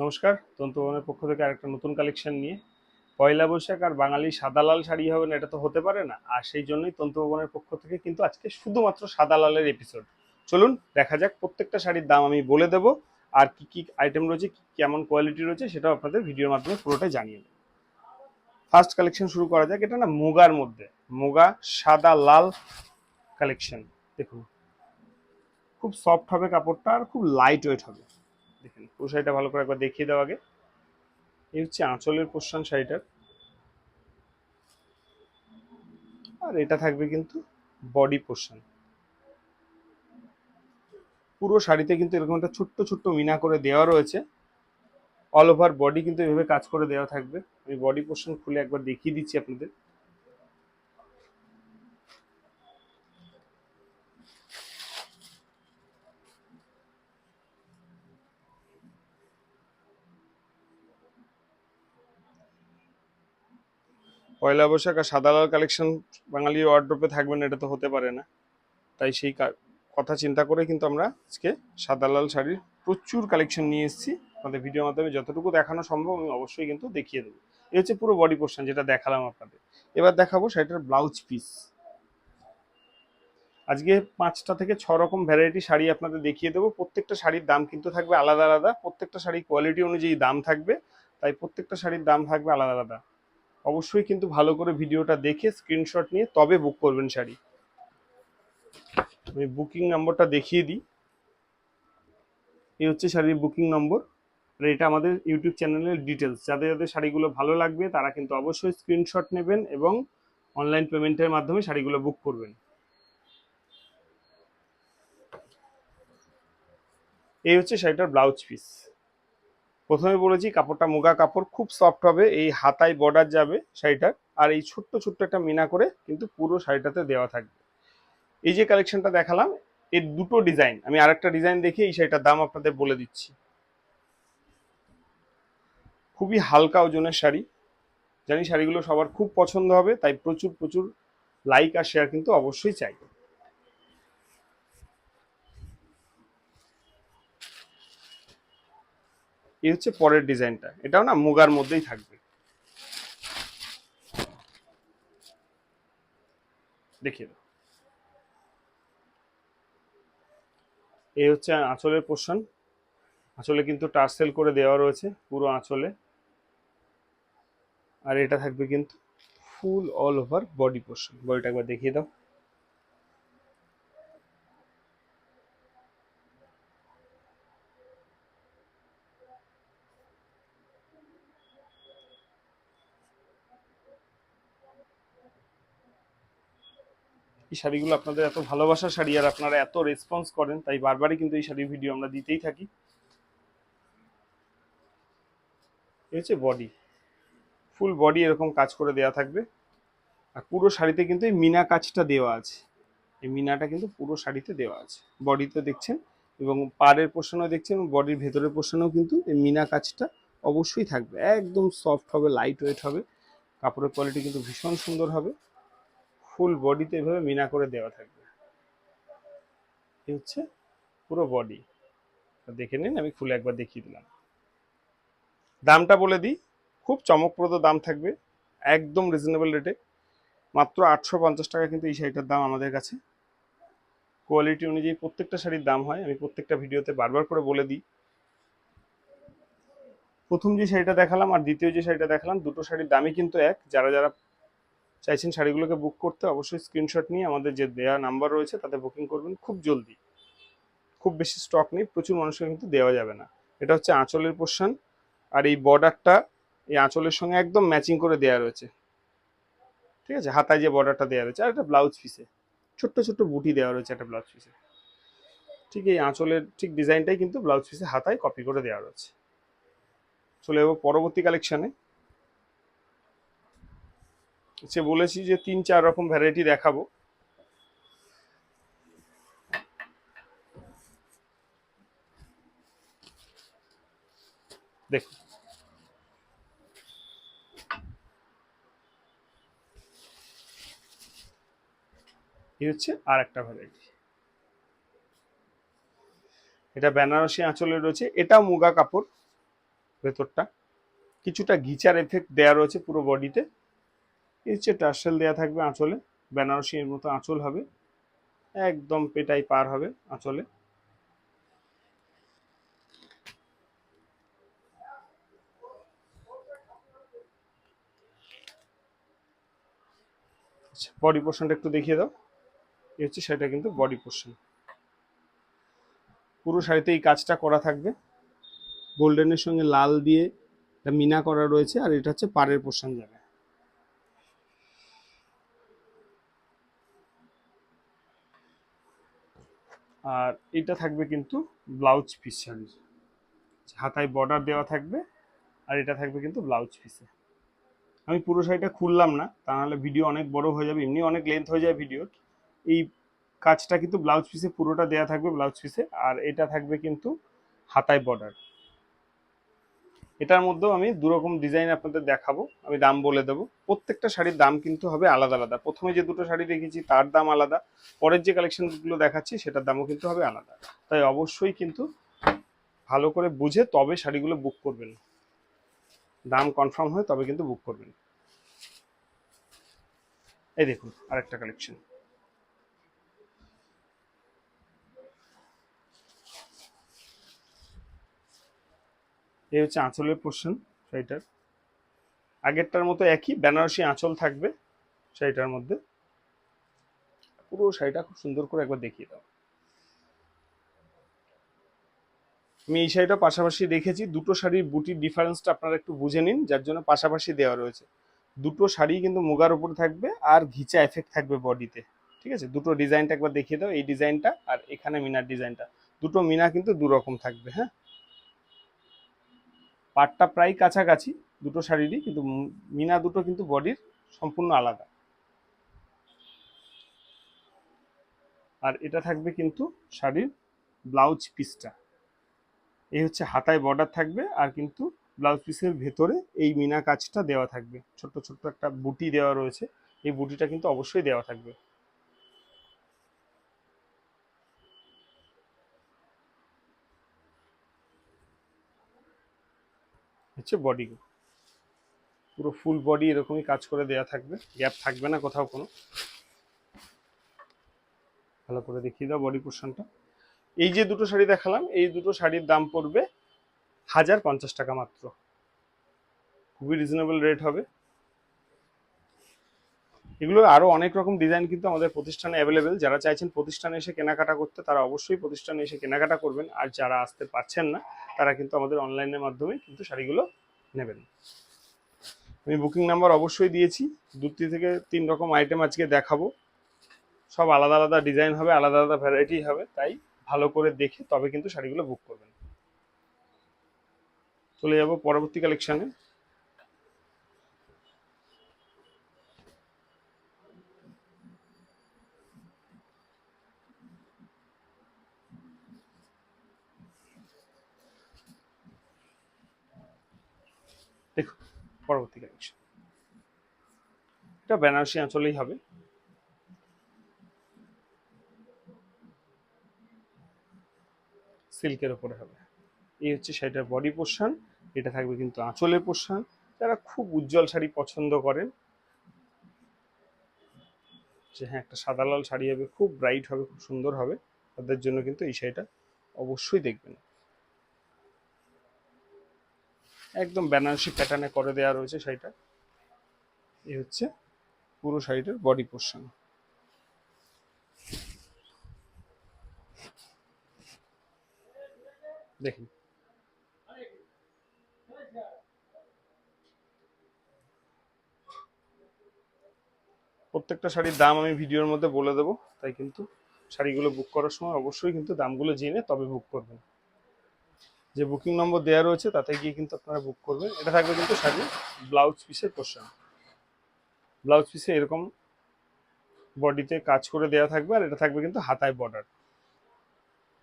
নমস্কার তন্তুবনের পক্ষ থেকে আরেকটা নতুন কালেকশন নিয়ে। পয়লা বৈশাখ আর বাঙালি সাদা লাল শাড়ি হবে না, এটা তো হতে পারে না। আর সেই জন্যই তন্তুভবনের পক্ষ থেকে কিন্তু আজকে শুধুমাত্র সাদা লালের এপিসোড চলুন, দেখা যাক প্রত্যেকটা শাড়ির দাম আমি বলে দেব, আর কি কি আইটেম রয়েছে কেমন কোয়ালিটি রয়েছে, সেটাও আপনাদের ভিডিওর মাধ্যমে পুরোটাই জানিয়ে দেবো ফার্স্ট কালেকশন শুরু করা যাক, এটা না মুগার মধ্যে। মুগা সাদা লাল কালেকশন দেখুন। খুব সফট হবে কাপড়টা আর খুব লাইট ওয়েট হবে। দেখেন, পুরো শাড়িটা ভালো করে একবার দেখিয়ে দেওয়া আগে। এই হচ্ছে আঁচলের পোর্শন শাড়িটার আর এটা থাকবে কিন্তু বডি পোর্শন পুরো শাড়িতে কিন্তু এরকম একটা ছোট্ট ছোট্ট মিনা করে দেওয়া রয়েছে। অল ওভার বডি কিন্তু এভাবে কাজ করে দেওয়া থাকবে। আমি বডি পোর্শন খুলে একবার দেখিয়ে দিচ্ছি আপনাদের। পয়লা বৈশাখ আর সাদা লাল কালেকশন বাঙালি ওয়ার্ড্রপে থাকবে না এটা তো হতে পারে না। তাই সেই কথা চিন্তা করে কিন্তু আমরা আজকে সাদা লাল শাড়ির প্রচুর কালেকশন নিয়ে এসেছি। আমাদের ভিডিওর মাধ্যমে যতটুকু দেখানো সম্ভব, আমি অবশ্যই কিন্তু দেখিয়ে দেবো। এই হচ্ছে পুরো বডি পোর্শন যেটা দেখালাম আপনাদের। এবার দেখাবো শাড়িটার ব্লাউজ পিস আজকে পাঁচটা থেকে ছ রকম ভ্যারাইটি শাড়ি আপনাদের দেখিয়ে দেবো। প্রত্যেকটা শাড়ির দাম কিন্তু থাকবে আলাদা আলাদা। প্রত্যেকটা শাড়ি কোয়ালিটি অনুযায়ী দাম থাকবে। তাই প্রত্যেকটা শাড়ির দাম থাকবে আলাদা আলাদা। অবশ্যই কিন্তু ভালো করে ভিডিওটা দেখে স্ক্রিনশট নিয়ে তবে বুক করবেন শাড়ি। আমি বুকিং নম্বরটা দেখিয়ে দিই। এই হচ্ছে শাড়ির বুকিং নম্বর আর এটা আমাদের ইউটিউব চ্যানেলের ডিটেলস যাদের যাদের শাড়িগুলো ভালো লাগবে, তারা কিন্তু অবশ্যই স্ক্রিনশট নেবেন এবং অনলাইন পেমেন্টের মাধ্যমে শাড়িগুলো বুক করবেন। এই হচ্ছে শাড়িটার ব্লাউজ পিস প্রথমে বলেছি কাপড়টা মুগা কাপড়, খুব সফট হবে, এই হাতায় বর্ডার যাবে শাড়িটার আর এই ছোট্ট ছোট্ট একটা মিনা করে কিন্তু পুরো শাড়িটাতে দেওয়া থাকবে। এই যে কালেকশনটা দেখালাম, এর দুটো ডিজাইন আমি আরেকটা ডিজাইন দেখে এই শাড়িটার দাম আপনাদের বলে দিচ্ছি। খুবই হালকা ওজনের শাড়ি, জানি শাড়িগুলো সবার খুব পছন্দ হবে, তাই প্রচুর প্রচুর লাইক আর শেয়ার কিন্তু অবশ্যই চাই। এই হচ্ছে পরের ডিজাইনটা। এটাও না মুগার মধ্যেই থাকবে। দেখিয়ে দাও। এই হচ্ছে আঁচলের পোর্শন আঁচলে কিন্তু টার্সেল করে দেওয়া রয়েছে, পুরো আঁচলে। আর এটা থাকবে কিন্তু full all over body portion বডিটা একবার দেখিয়ে দাও। এই শাড়িগুলো আপনাদের এত ভালোবাসার শাড়ি আর আপনারা এত রেসপন্স করেন, তাই বারবারই কিন্তু এই শাড়ির ভিডিও আমরা দিতেই থাকি। হচ্ছে বডি ফুল বডি এরকম কাজ করে দেওয়া থাকবে। আর পুরো শাড়িতে কিন্তু এই মিনা কাজটা দেওয়া আছে। এই মিনাটা কিন্তু পুরো শাড়িতে দেওয়া আছে। বডিতে দেখছেন এবং পাড়ের পোর্শনও দেখছেন বডির ভেতরের পোর্শনেও কিন্তু এই মিনা কাজটা অবশ্যই থাকবে। একদম সফট হবে লাইট ওয়েট হবে। কাপড়ের কোয়ালিটি কিন্তু ভীষণ সুন্দর হবে। ফুল বডিতে এভাবে মিনা করে দেওয়া থাকবে। এই হচ্ছে পুরো বডি দেখে নিন, আমি খুলে একবার দেখিয়ে দিলাম। দামটা বলে দিই, খুব চমকপ্রদ দাম থাকবে, একদম রিজনেবল রেটে মাত্র আটশো পঞ্চাশ টাকা কিন্তু এই শাড়িটার দাম আমাদের কাছে। কোয়ালিটি অনুযায়ী প্রত্যেকটা শাড়ির দাম হয়, আমি প্রত্যেকটা ভিডিওতে বারবার করে বলে দিই। প্রথম যে শাড়িটা দেখালাম আর দ্বিতীয় যে শাড়িটা দেখালাম, দুটো শাড়ির দামই কিন্তু এক। যারা যারা চাইছেন শাড়িগুলোকে বুক করতে, অবশ্যই স্ক্রিনশট নিয়ে আমাদের যে দেওয়া নাম্বার রয়েছে তাতে বুকিং করবেন খুব জলদি। খুব বেশি স্টক নেই, প্রচুর মানুষকে কিন্তু দেওয়া যাবে না। এটা হচ্ছে আঁচলের পোর্শন আর এই বর্ডারটা এই আঁচলের সঙ্গে একদম ম্যাচিং করে দেওয়া রয়েছে। ঠিক আছে? হাতায় যে বর্ডারটা দেওয়া রয়েছে, আর একটা ব্লাউজ পিসে ছোট্ট ছোট্ট বুটি দেওয়া রয়েছে একটা ব্লাউজ পিসে ঠিক এই আঁচলের ঠিক ডিজাইনটাই কিন্তু ব্লাউজ পিসে হাতায় কপি করে দেওয়া রয়েছে। চলে যাব পরবর্তী কালেকশানে সে বলেছি যে তিন, চার রকম ভ্যারাইটি দেখাবো। দেখুন। এই হচ্ছে আর একটা ভ্যারাইটি এটা বেনারসি আঁচলে রয়েছে। এটাও মুগা কাপড় ভেতরটা। কিছুটা ঘিচার এফেক্ট দেওয়া রয়েছে পুরো বডিতে হচ্ছে টার্সেল দেওয়া থাকবে আঁচলে বেনারসি এর মতো আঁচল হবে, একদম পেটাই পার হবে আঁচলে। বডি পোর্শনটা একটু দেখিয়ে দাও। এই হচ্ছে সেটা কিন্তু বডি পোর্শন পুরো শাড়িতে এই কাজটা করা থাকবে। গোল্ডেনের সঙ্গে লাল দিয়ে মিনা করা রয়েছে, আর এটা হচ্ছে পাড়ের পোর্শন যাবে আর এটা থাকবে কিন্তু ব্লাউজ পিস শাড়ির হাতায় বর্ডার দেওয়া থাকবে আর এটা থাকবে কিন্তু ব্লাউজ পিসে আমি পুরো শাড়িটা খুললাম না, তা নাহলে ভিডিও অনেক বড় হয়ে যাবে, এমনি অনেক লেন্থ হয়ে যায় ভিডিওর এই কাজটা কিন্তু ব্লাউজ পিসে পুরোটা দেওয়া থাকবে ব্লাউজ পিসে আর এটা থাকবে কিন্তু হাতায় বর্ডার এটার মধ্যেও আমি দুরকম ডিজাইন আপনাদের দেখাবো, আমি দাম বলে দেবো। প্রত্যেকটা শাড়ির দাম কিন্তু হবে আলাদা আলাদা। প্রথমে যে দুটো শাড়ি দেখেছি তার দাম আলাদা। পরের যে কালেকশনগুলো দেখাচ্ছি, সেটার দামও কিন্তু হবে আলাদা। তাই অবশ্যই কিন্তু ভালো করে বুঝে তবে শাড়িগুলো বুক করবেন। দাম কনফার্ম হয় তবে কিন্তু বুক করবেন। এই দেখুন, আরেকটা কালেকশন এই হচ্ছে আঁচলের পোর্শন শাড়িটার আগেরটার মতো একই, বেনারসি আঁচল থাকবে শাড়িটার মধ্যে। পুরো শাড়িটা খুব সুন্দর করে একবার দেখিয়ে দাও। আমি এই শাড়িটা পাশাপাশি রেখেছি দুটো শাড়ির বুটির ডিফারেন্সটা আপনারা একটু বুঝে নিন, যার জন্য পাশাপাশি দেওয়া রয়েছে। দুটো শাড়ি কিন্তু মুগার উপর থাকবে আর ঘিচা এফেক্ট থাকবে বডিতে, ঠিক আছে? দুটো ডিজাইনটা একবার দেখিয়ে দাও, এই ডিজাইনটা আর এখানে মিনার ডিজাইনটা। দুটো মিনা কিন্তু দুরকম থাকবে হ্যাঁ? পাটটা প্রায় কাছাকাছি, দুটো শাড়িরই, কিন্তু মিনা দুটো কিন্তু বডির সম্পূর্ণ আলাদা। আর এটা থাকবে কিন্তু শাড়ির ব্লাউজ পিসটা। এই হচ্ছে হাতায় বর্ডার থাকবে, আর কিন্তু ব্লাউজ পিসের ভেতরে এই মিনা কাজটা দেওয়া থাকবে। ছোট্ট ছোট্ট একটা বুটি দেওয়া রয়েছে। এই বুটিটা কিন্তু অবশ্যই দেওয়া থাকবে। হচ্ছে বডি পুরো ফুল বডি এরকমই কাজ করে দেয়া থাকবে। গ্যাপ থাকবে না কোথাও কোনো। ভালো করে দেখিয়ে দাও বডি পোর্শনটা এই যে দুটো শাড়ি দেখালাম, এই দুটো শাড়ির দাম পড়বে হাজার পঞ্চাশ টাকা মাত্র। খুবই রিজনেবল রেট হবে। এগুলো আরও অনেক রকম ডিজাইন কিন্তু আমাদের প্রতিষ্ঠানে অ্যাভেলেবেল যারা চাইছেন প্রতিষ্ঠানে এসে কেনাকাটা করতে, তারা অবশ্যই প্রতিষ্ঠানে এসে কেনাকাটা করবেন। আর যারা আসতে পারছেন না, তারা কিন্তু আমাদের অনলাইনের মাধ্যমে কিন্তু শাড়িগুলো নেবেন। আমি বুকিং নাম্বার অবশ্যই দিয়েছি। দুটি থেকে তিন রকম আইটেম আজকে দেখাবো। সব আলাদা আলাদা ডিজাইন হবে, আলাদা আলাদা ভ্যারাইটি হবে। তাই ভালো করে দেখে তবে কিন্তু শাড়িগুলো বুক করবেন। চলে যাব পরবর্তী কালেকশনে দেখুন পরবর্তী কালেকশন এটা বেনারসি আঁচলেই হবে। সিল্কের ওপরে হবে। এই হচ্ছে শাড়িটার বডি পোর্শন এটা থাকবে কিন্তু আঁচলের পোর্শন যারা খুব উজ্জ্বল শাড়ি পছন্দ করেন, যে হ্যাঁ একটা সাদা লাল শাড়ি হবে, খুব ব্রাইট হবে, খুব সুন্দর হবে, তাদের জন্য কিন্তু এই শাড়িটা অবশ্যই দেখবেন। একদম বেনারসি প্যাটার্নে করে দেওয়া রয়েছে শাড়িটা। এই হচ্ছে পুরো শাড়িটার বডি পোর্শন দেখুন। প্রত্যেকটা শাড়ির দাম আমি ভিডিওর মধ্যে বলে দেবো, তাই কিন্তু শাড়িগুলো বুক করার সময় অবশ্যই কিন্তু দামগুলো জেনে তবে বুক করবেন। যে বুকিং নম্বর দেওয়া রয়েছে, তাতে গিয়ে কিন্তু আপনারা বুক করবেন। এটা থাকবে কিন্তু শাড়ি ব্লাউজ পিসের পোর্শন ব্লাউজ পিসে এরকম বডিতে কাজ করে দেওয়া থাকবে, আর এটা থাকবে কিন্তু হাতায় বর্ডার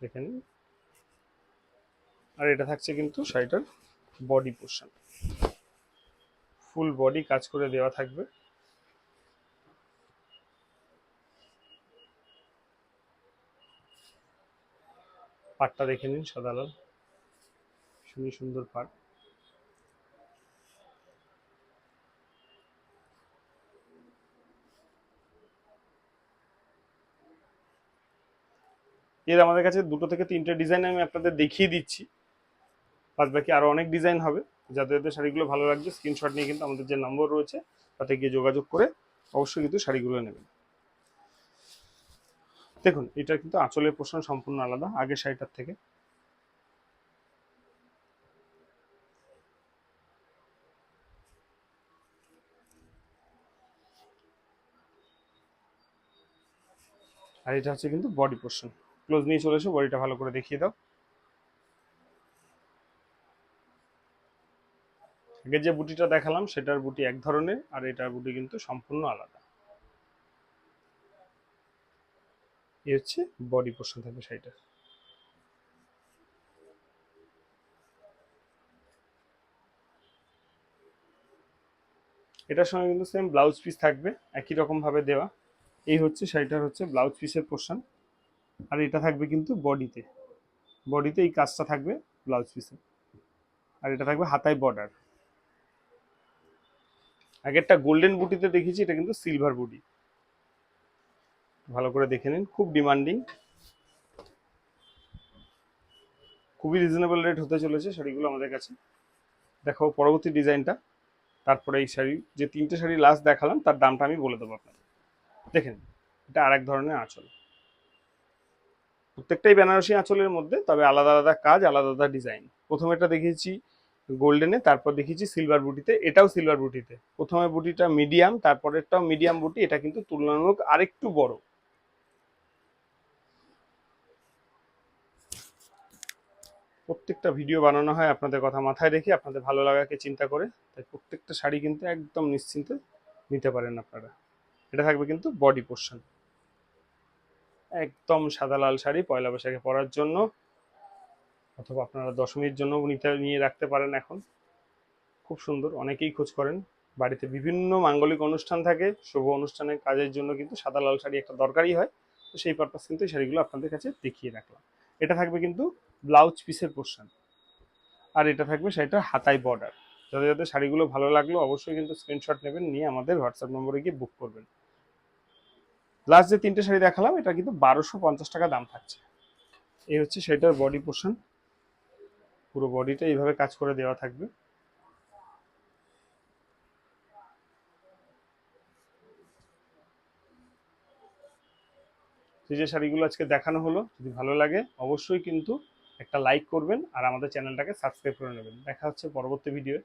দেখে নিন আর এটা থাকছে কিন্তু শাড়িটার বডি পোর্শন ফুল বডি কাজ করে দেওয়া থাকবে। পাটটা দেখে নিন, সাদা লাল। ভীষণই সুন্দর পার্ক। এর আমাদের কাছে দুটো থেকে তিনটে ডিজাইন আমি আপনাদের দেখিয়ে দিচ্ছি। বাদ বাকি আরও অনেক ডিজাইন হবে। যাতে যাতে শাড়িগুলো ভালো লাগবে স্ক্রিনশট নিয়ে কিন্তু আমাদের যে নম্বর রয়েছে, তাতে গিয়ে যোগাযোগ করে অবশ্যই কিন্তু শাড়িগুলো নেবেন। দেখুন এটা কিন্তু আঁচলের পোষণ সম্পূর্ণ আলাদা, আগের শাড়িটার থেকে। আর এটা হচ্ছে কিন্তু বডি পোর্শন ক্লোজ নিয়ে চলে এসো বডিটা ভালো করে দেখিয়ে দাও। আগে যে বুটিটা দেখালাম, সেটার বুটি এক ধরনের, আর এটার বুটি কিন্তু সম্পূর্ণ আলাদা। এই হচ্ছে বডি পোর্শন থাকবে শাড়িটার। এটার সঙ্গে কিন্তু সেম ব্লাউজ পিস থাকবে, একই রকম ভাবে দেওয়া। এই হচ্ছে শাড়িটার হচ্ছে ব্লাউজ পিসের পোর্শন আর এটা থাকবে কিন্তু বডিতে বডিতে এই কাজটা থাকবে ব্লাউজ পিসে আর এটা থাকবে হাতায় বর্ডার আগেরটা গোল্ডেন বুটিতে দেখেছি এটা কিন্তু সিলভার বুটি ভালো করে দেখে নিন, খুব ডিমান্ডিং খুবই রিজনেবল রেট হতে চলেছে শাড়িগুলো আমাদের কাছে। দেখো পরবর্তী ডিজাইনটা তারপরে এই শাড়ি, যে তিনটে শাড়ি লাস্ট দেখালাম, তার দামটা আমি বলে দেবো আপনাদের। দেখেন এটা আরেক ধরনের আঁচল। প্রত্যেকটাই বেনারসি আঁচলের মধ্যে, তবে আলাদা আলাদা কাজ, আলাদা আলাদা ডিজাইন। প্রথমে এটা দেখিয়েছি গোল্ডেনে, তারপর দেখিয়েছি সিলভার বুটিতে, এটাও সিলভার বুটিতে। প্রথমে বুটিটা মিডিয়াম, তারপরেরটাও মিডিয়াম বুটি, এটা কিন্তু তুলনামূলক আরেকটু বড়। প্রত্যেকটা ভিডিও বানানো হয় আপনাদের কথা মাথায় রেখে, আপনাদের ভালো লাগাকে চিন্তা করে, তাই প্রত্যেকটা শাড়ি কিন্তু একদম নিশ্চিন্তে নিতে পারেন আপনারা। এটা থাকবে কিন্তু বডি পোর্শন একদম সাদা লাল শাড়ি, পয়লা বৈশাখে পরার জন্য, অথবা আপনারা দশমীর জন্য নিতে নিয়ে রাখতে পারেন এখন। খুব সুন্দর, অনেকেই খোঁজ করেন। বাড়িতে বিভিন্ন মাঙ্গলিক অনুষ্ঠান থাকে, শুভ অনুষ্ঠানের কাজের জন্য কিন্তু সাদা লাল শাড়ি একটা দরকারই হয়। তো সেই পারপাস কিন্তু এই শাড়িগুলো আপনাদের কাছে দেখিয়ে রাখলাম। এটা থাকবে কিন্তু ব্লাউজ পিসের পোর্শন আর এটা থাকবে সেটা হাতাই বর্ডার যাদের যাদের শাড়িগুলো ভালো লাগল অবশ্যই কিন্তু স্ক্রিনশট নেবেন, নিয়ে আমাদের হোয়াটসঅ্যাপ নম্বরে গিয়ে বুক করবেন। লাস্ট যে তিনটে শাড়ি দেখালাম, এটা কিন্তু বারোশো পঞ্চাশ টাকা দাম থাকছে। এই হচ্ছে সেটার বডি পোর্শন পুরো বডিটা এইভাবে কাজ করে দেওয়া থাকবে। এই যে শাড়িগুলো আজকে দেখানো হলো, যদি ভালো লাগে, অবশ্যই কিন্তু একটা লাইক করবেন আর আমাদের চ্যানেলটাকে সাবস্ক্রাইব করে নেবেন। দেখা হচ্ছে পরবর্তী ভিডিও